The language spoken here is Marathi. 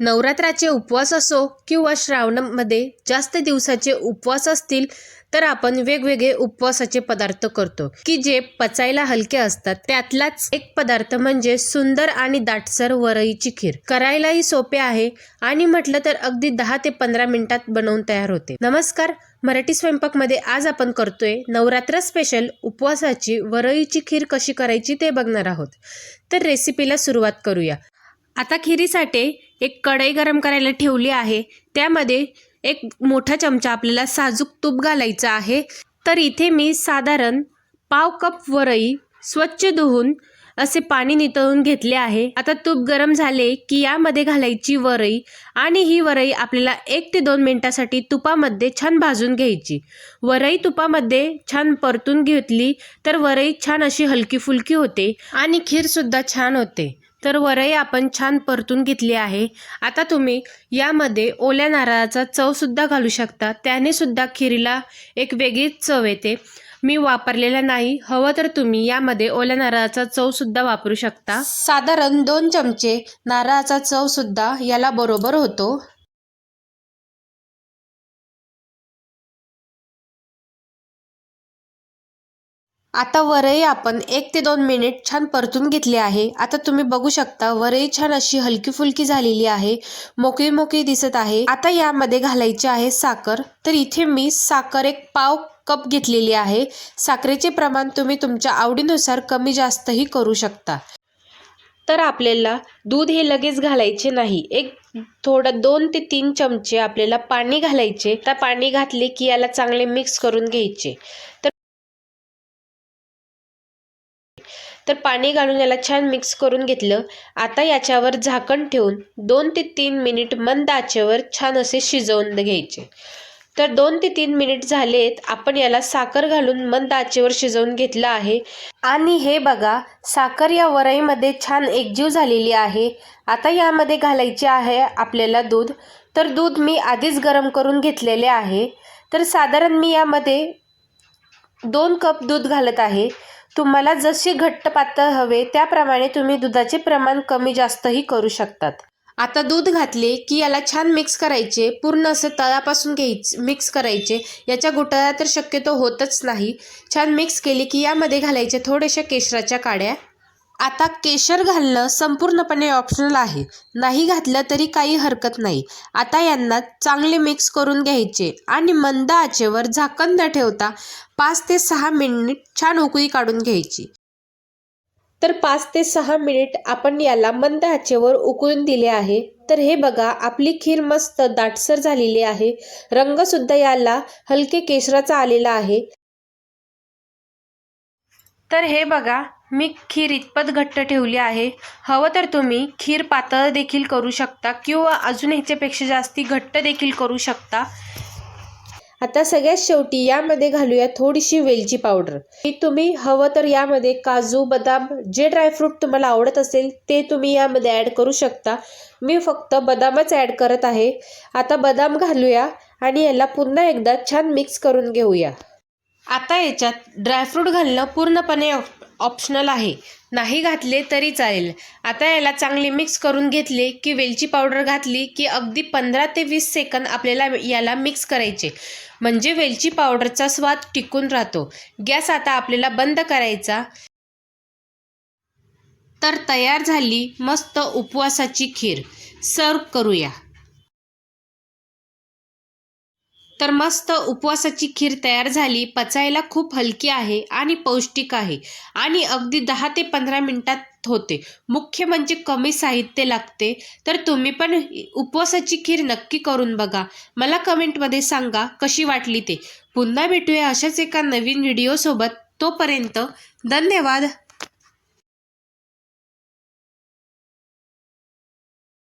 नवरात्राचे उपवास असो किंवा श्रावणामध्ये जास्त दिवसाचे उपवास असतील तर आपण वेगवेगळे उपवासाचे पदार्थ करतो. की जे पचायला हलके असतात त्यातलाच एक पदार्थ म्हणजे सुंदर आणि दाटसर वरईची खीर. करायलाही सोपे आहे आणि म्हटलं तर अगदी दहा ते पंधरा मिनिटात बनवून तयार होते. नमस्कार मराठी स्वयंपाकमध्ये आज आपण करतोय नवरात्र स्पेशल उपवासाची वरईची खीर कशी करायची ते बघणार आहोत. तर रेसिपीला सुरुवात करूया. आता खिरीसाठी एक कढई गरम करायला ठेवली आहे. त्यामध्ये एक मोठा चमचा आपल्याला साजूक तूप घालायचं आहे. तर इथे मी साधारण पाव कप वरई स्वच्छ धुवून असे पाणी नितळून घेतले आहे. आता तूप गरम झाले की यामध्ये घालायची वरई आणि ही वरई आपल्याला एक ते दोन मिनिटासाठी तुपामध्ये छान भाजून घ्यायची. वरई तुपामध्ये छान परतून घेतली तर वरई छान अशी हलकी फुलकी होते आणि खीरसुद्धा छान होते. तर वरई आपण छान परतून घेतली आहे. आता तुम्ही यामध्ये ओल्या नारळाचा चवसुद्धा घालू शकता. त्याने सुद्धा खिरीला एक वेगळीच चव येते. मी वापरलेला नाही. हवं तर तुम्ही यामध्ये ओल्या नारळाचा चवसुद्धा वापरू शकता. साधारण दोन चमचे नारळाचा चवसुद्धा याला बरोबर होतो. आता वरई आपण एक ते दोन मिनिट छान परतून घेतले आहे. आता तुम्ही बघू शकता वरई छान अशी हलकी फुलकी झालेली आहे. मोकळी मोकळी दिसत आहे. आता यामध्ये घालायची आहे साखर. तर इथे मी साखर एक पाव कप घेतलेली आहे. साखरेचे प्रमाण तुम्ही तुमच्या आवडीनुसार कमी जास्तही करू शकता. तर आपल्याला दूध हे लगेच घालायचे नाही. एक थोडं दोन ते तीन चमचे आपल्याला पाणी घालायचे. त्या पाणी घातले की याला चांगले मिक्स करून घ्यायचे. तर तर पाणी घालून याला छान मिक्स करून घेतलं. आता याच्यावर झाकण ठेवून दोन ते तीन मिनिट मंद आचेवर छान असे शिजवून घ्यायचे. तर दोन ते तीन मिनिट झालेत. आपण याला साखर घालून मंद आचेवर शिजवून घेतलं आहे. आणि हे बघा साखर या वरईमध्ये छान एकजीव झालेली आहे. आता यामध्ये घालायचे आहे आपल्याला दूध. तर दूध मी आधीच गरम करून घेतलेले आहे. तर साधारण मी यामध्ये दोन कप दूध घालत आहे. तुम्हाला जसे घट्ट पातळ हवे त्याप्रमाणे तुम्ही दुधाचे प्रमाण कमी जास्तही करू शकतात. आता दूध घातले की याला छान मिक्स करायचे पूर्ण असं तळापासून घ्यायचे मिक्स करायचे. याच्या गुटळ्या तर शक्यतो होतच नाही. छान मिक्स केली की यामध्ये घालायचे थोड्याशा केशराच्या काड्या. आता केशर घालणं संपूर्णपणे ऑप्शनल आहे. नाही घातलं तरी काही हरकत नाही. आता यांना चांगले मिक्स करून घ्यायचे आणि मंद आचेवर झाकण न ठेवता पाच ते सहा मिनिट छान उकळी काढून घ्यायची. तर पाच ते सहा मिनिट आपण याला मंद आचेवर उकळून दिले आहे. तर हे बघा आपली खीर मस्त दाटसर झालेली आहे. रंगसुद्धा याला हलके केशराचा आलेला आहे. तर हे बघा मी खीर इतपत घट्ट ठेवली आहे. हवं तर तुम्ही खीर पातळ देखील करू शकता किंवा अजून ह्याच्यापेक्षा जास्ती घट्ट देखील करू शकता. आता सगळ्यात शेवटी यामध्ये घालूया थोडीशी वेलची पावडर. ही तुम्ही हवं तर यामध्ये काजू बदाम जे ड्रायफ्रूट तुम्हाला आवडत असेल ते तुम्ही यामध्ये ॲड करू शकता. मी फक्त बदामच ॲड करत आहे. आता बदाम घालूया आणि याला पुन्हा एकदा छान मिक्स करून घेऊया. आता याच्यात ड्रायफ्रूट घालणं पूर्णपणे ऑप्शनल आहे. नाही घातले तरी चालेल. आता याला चांगले मिक्स करून घेतले की वेलची पावडर घातली की अगदी पंधरा ते वीस सेकंद आपल्याला याला मिक्स करायचे. म्हणजे वेलची पावडरचा स्वाद टिकून राहतो. गॅस आता आपल्याला बंद करायचा. तर तयार झाली मस्त उपवासाची खीर. सर्व करूया. तर मस्त उपवासाची खीर तयार झाली. पचायला खूप हलकी आहे आणि पौष्टिक आहे. आणि अगदी दहा ते पंधरा मिनटात होते. मुख्य म्हणजे कमी साहित्य लागते. तर तुम्ही पण उपवासाची खीर नक्की करून बघा. मला कमेंटमध्ये सांगा कशी वाटली ते. पुन्हा भेटूया अशाच एका नवीन व्हिडिओसोबत. तोपर्यंत धन्यवाद.